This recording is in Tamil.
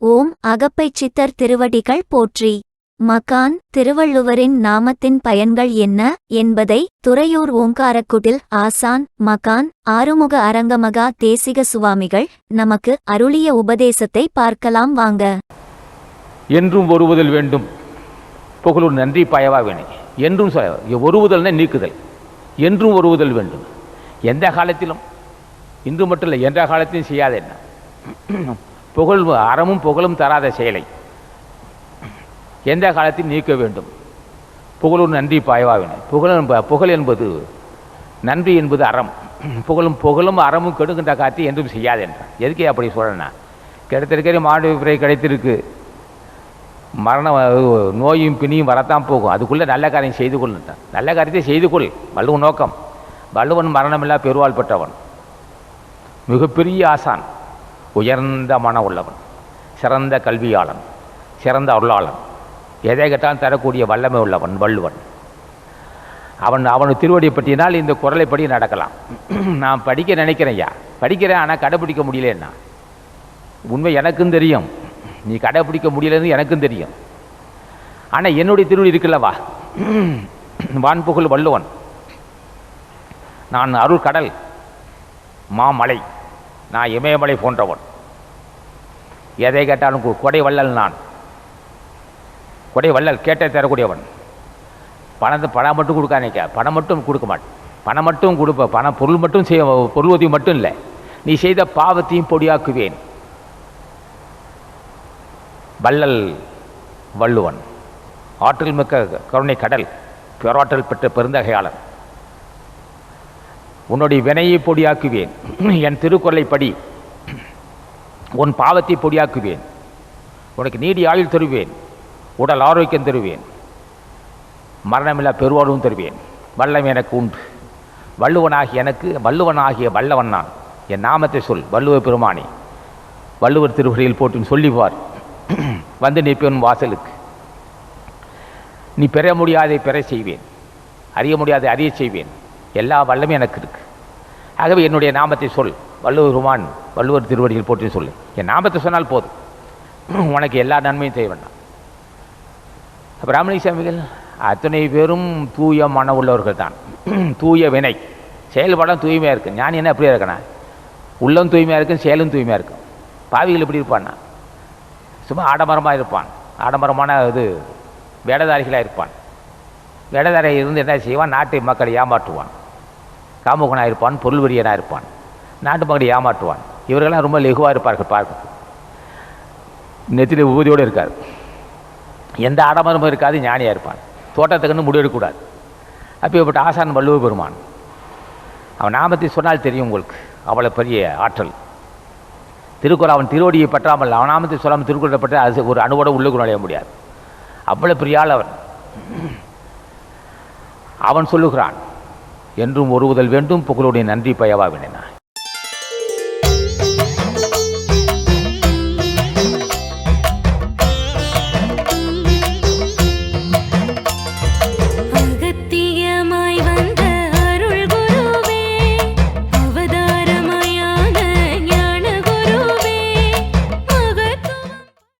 ஓம் அகப்பைச் சித்தர் திருவடிகள் போற்றி. மகான் திருவள்ளுவரின் நாமத்தின் பயன்கள் என்ன என்பதை துறையூர் ஓங்காரக்குடில் ஆசான் மகான் ஆறுமுக அரங்கமகா தேசிக சுவாமிகள் நமக்கு அருளிய உபதேசத்தை பார்க்கலாம் வாங்க. என்றும் ஒருவுதல் வேண்டும். புகழூர் நன்றி பயவா வினை என்றும் சொல்ல ஒருவுதல்னா நீக்குதல். என்றும் ஒருவுதல் வேண்டும். எந்த காலத்திலும்? இன்று மட்டும் இல்லை எந்த காலத்திலும் செய்யாத என்ன? புகழ் அறமும் புகழும் தராத செயலை. எந்த காலத்தில் நீக்க வேண்டும். புகழும் நன்றி பாய்வாவினை. புகழ் என்ப புகழ் என்பது நன்றி என்பது அறம். புகழும் புகழும் அறமும் கெடுகின்ற காத்தி என்றும் செய்யாது என்றான். எதுக்கே அப்படி சொல்கிறேன்னா கிடைத்திருக்கிற மாடு பிறை கிடைத்திருக்கு. மரணம் நோயும் பிணியும் வரத்தான் போகும். அதுக்குள்ளே நல்ல காரியம் செய்து கொள்ளுட்டான் நல்ல காரியத்தை செய்து கொள். வள்ளுவன் நோக்கம். வள்ளுவன் மரணமில்லா பெருவாள் பெற்றவன் மிகப்பெரிய ஆசான். உயர்ந்த மன உள்ளவன் சிறந்த கல்வியாளன் சிறந்த அருளாளன் எதை கேட்டாலும் தரக்கூடிய வல்லமை உள்ளவன் வள்ளுவன். அவன் அவன் திருவடியை பற்றினால் இந்த குரலைப்படி நடக்கலாம். நான் படிக்க நினைக்கிறேன் ஐயா. படிக்கிறேன் ஆனால் கடைப்பிடிக்க முடியலன்னா உண்மை எனக்கும் தெரியும். நீ கடைப்பிடிக்க முடியலன்னு எனக்கும் தெரியும். ஆனால் என்னுடைய திருவடி இருக்குல்லவா வான்புகழ் வள்ளுவன். நான் அருள் கடல் மாமலை. நான் இமயமலை போன்றவன். எதை கேட்டாலும் கொடை வள்ளல் நான். கொடை வள்ளல் கேட்டே தரக்கூடியவன். பணத்தை பணம் மட்டும் கொடுக்க நினைக்க பணம் மட்டும் கொடுக்க மாட்டேன். பணம் மட்டும் கொடுப்ப. பணம் பொருள் மட்டும் செய்ய பொருள் உதவி மட்டும் இல்லை. நீ செய்த பாவத்தையும் பொடியாக்குவேன். வள்ளல் வள்ளுவன். ஆற்றல் மிக்க கருணை கடல். பேராற்றல் பெற்ற பெருந்தகையாளன் உன்னுடைய வினையை பொடியாக்குவேன். என் திருக்குறளை படி உன் பாவத்தை பொடியாக்குவேன். உனக்கு நீடி ஆயுள் தருவேன். உடல் ஆரோக்கியம் தருவேன். மரணமில்லா பெருவாழ்வும் தருவேன். வல்லம் எனக்கு உண்டு. வள்ளுவனாகிய எனக்கு வள்ளுவனாகிய வல்லவன் நான். என் நாமத்தை சொல் வள்ளுவ பெருமானே. வள்ளுவர் திருவடியில் போட்டுன்னு சொல்லிவார். வந்து நிற்பேன் வாசலுக்கு. நீ பெற முடியாதை பெற செய்வேன். அறிய முடியாதை அறிய செய்வேன். எல்லா வல்லமே எனக்கு இருக்கு. ஆகவே என்னுடைய நாமத்தை சொல். வள்ளுவர் பெருமான் வள்ளுவர் திருவடியில் போட்டு சொல்லு. என் நாமத்தை சொன்னால் போதும். உனக்கு எல்லா நன்மையும் செய்ய வேண்டாம். பிராமணி சாமிகள் அத்தனை பேரும் தூய மன உள்ளவர்கள் தான். தூய வினை. செயல்பாடும் தூய்மையாக இருக்கு. ஞானி என்ன அப்படியே இருக்கணும்? உள்ளம் தூய்மையாக இருக்கும் செயலும் தூய்மையாக இருக்கும் பாவிகள் எப்படி இருப்பான்னா? சும்மா ஆடம்பரமாக இருப்பான். ஆடம்பரமான இது வேடதாரிகளாக இருப்பான். வேடதாரி இருந்து என்ன செய்வான்? நாட்டு மக்களை ஏமாற்றுவான். காமுகனாக இருப்பான் பொருள் வெறியனாக இருப்பான் நாட்டு மக்களை ஏமாற்றுவான். இவர்களெல்லாம் ரொம்ப லெகுவாக இருப்பார்கள் பார்க்க. நெத்தியில் ஊதியோடு இருக்கார். எந்த ஆடம்பரமும் இருக்காது ஞானியாக இருப்பான். தோட்டத்துக்குன்னு முடிவெடுக்கக்கூடாது அப்பேற்பட்ட ஆசான் வள்ளுவ பெருமான். அவன் நாமத்தை சொன்னால் தெரியும் உங்களுக்கு. அவ்வளோ பெரிய ஆற்றல். திருக்குறள் அவன் திருவடியை பற்றாமல் அவன் நாமத்தை சொல்லாமல் திருக்குறளை பற்றி அது ஒரு அணுவோட உள்ளுக்கு நுழைய முடியாது. அவ்வளோ பெரிய ஆள் அவன். அவன் சொல்லுகிறான் என்றும் ஒருவுதல் வேண்டும் புகழுடைய நன்றி பயவா வினைனா